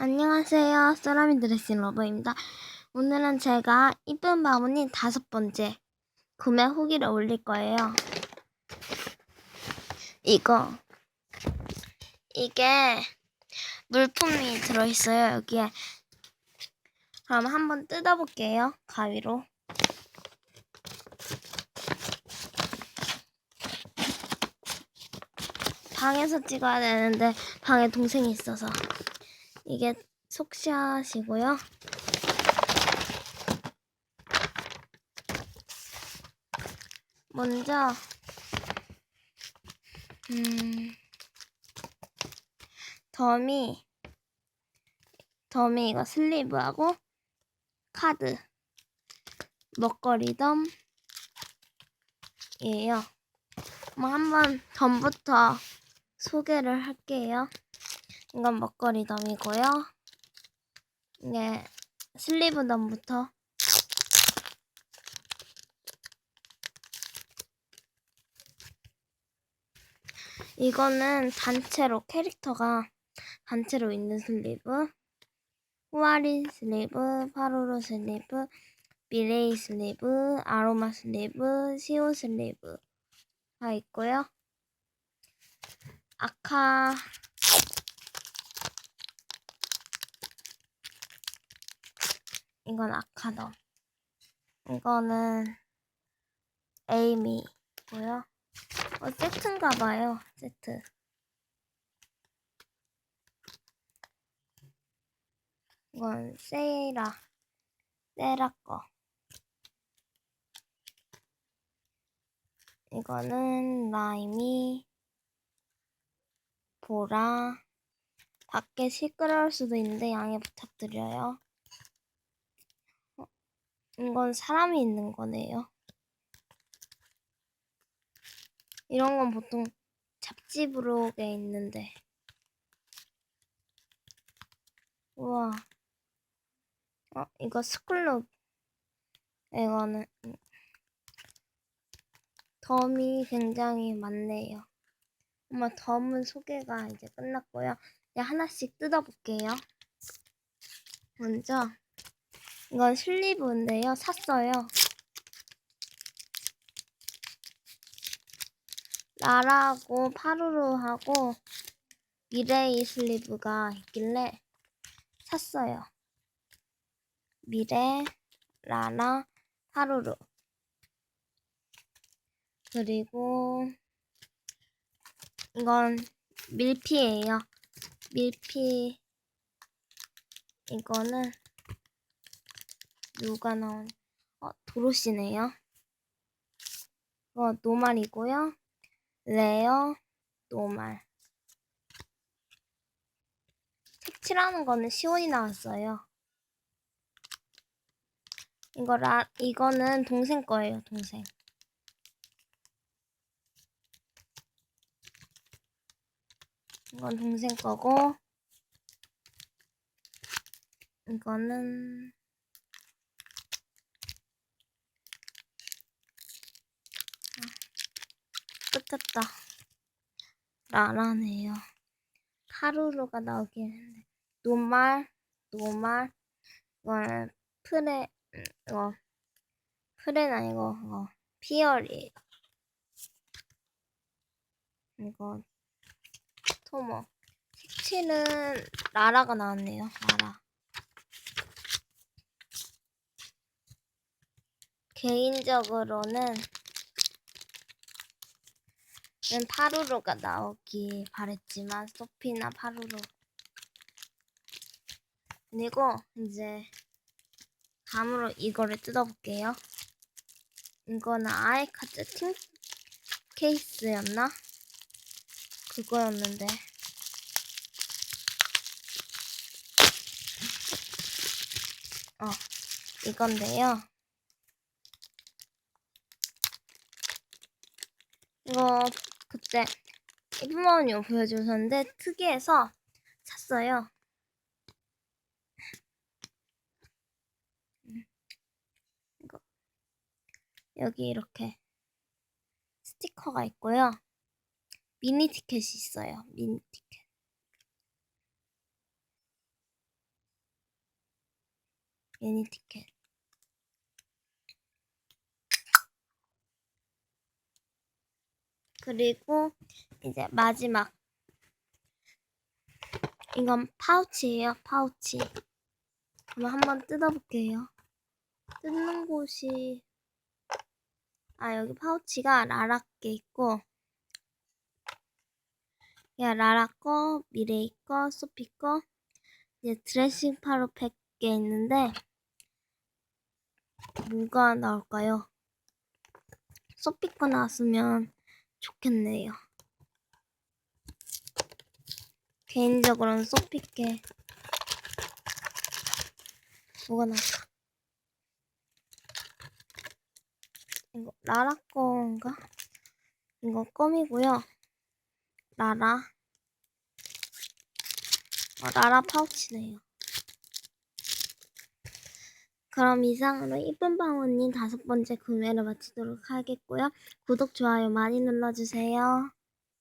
안녕하세요. 소라미 드레싱 러버입니다. 오늘은 제가 이쁜 바구니 다섯 번째 구매 후기를 올릴 거예요. 이거 이게 물품이 들어있어요. 여기에 그럼 한번 뜯어볼게요. 가위로. 방에서 찍어야 되는데 방에 동생이 있어서 이게 속샷이고요. 먼저 음 덤이 덤이 이거 슬리브하고 카드 먹거리 덤이에요. 뭐 한번 덤부터 소개를 할게요. 이건 먹거리 덤이고요. 이게 슬리브 덤부터 이거는 단체로 캐릭터가 단체로 있는 슬리브 후아리 슬리브, 파로로 슬리브, 미레이 슬리브, 아로마 슬리브, 시오 슬리브가 있고요. 아카 이건 아카덤. 이거는 에이미고요. 어, 세트인가 봐요. 세트. 이건 세이라. 세라 거. 이거는 라임이 보라. 밖에 시끄러울 수도 있는데 양해 부탁드려요. 어, 이건 사람이 있는 거네요. 이런 건 보통 잡지 브록에 있는데. 우와. 어, 이거 스쿨룩. 이거는 음, 덤이 굉장히 많네요. 엄마 덤은 소개가 이제 끝났고요. 이제 하나씩 뜯어볼게요. 먼저 이건 슬리브인데요. 샀어요. 라라하고 파루루하고 미레이 슬리브가 있길래 샀어요. 미레, 라라, 파루루. 그리고 이건 밀피예요. 밀피 이거는 누가 나온 어 도로시네요. 이거 노말이고요. 레어 노말. 색칠하는 거는 시원이 나왔어요. 이거 라 이거는 동생 거예요, 동생. 이건 동생 거고 이거는 아, 끝했다. 라라네요. 하루루가 나오긴 했는데 노말 노말 이거는 프레 음, 이거 프레는 아니고 이거 피어리에요. 이거 토모. 색칠은 라라가 나왔네요. 라라. 개인적으로는 는 파루루가 나오기 바랬지만 소피나 파루루 그리고 이제 다음으로 이거를 뜯어볼게요. 이거는 아이카츠 팀 케이스였나? 그거였는데 어 이건데요 이거 그때 이쁜마은이 보여주셨는데 특이해서 샀어요 음, 이거 여기 이렇게 스티커가 있고요 미니 티켓이 있어요. 미니 티켓. 미니 티켓. 그리고 이제 마지막 이건 파우치예요, 파우치. 그럼 한번 뜯어볼게요. 뜯는 곳이 아 여기 파우치가 라라 게 있고 야 라라 거, 미레이 거, 소피 거 이제 드레싱 파로 100개 있는데 뭐가 나올까요? 소피 거 나왔으면 좋겠네요. 개인적으로는 소피께 뭐가 나올까? 이거 라라 건가? 이거 껌이고요. 라라. 어, 라라 파우치네요. 그럼 이상으로 이쁜 방언님 다섯 번째 구매를 마치도록 하겠고요. 구독, 좋아요 많이 눌러주세요.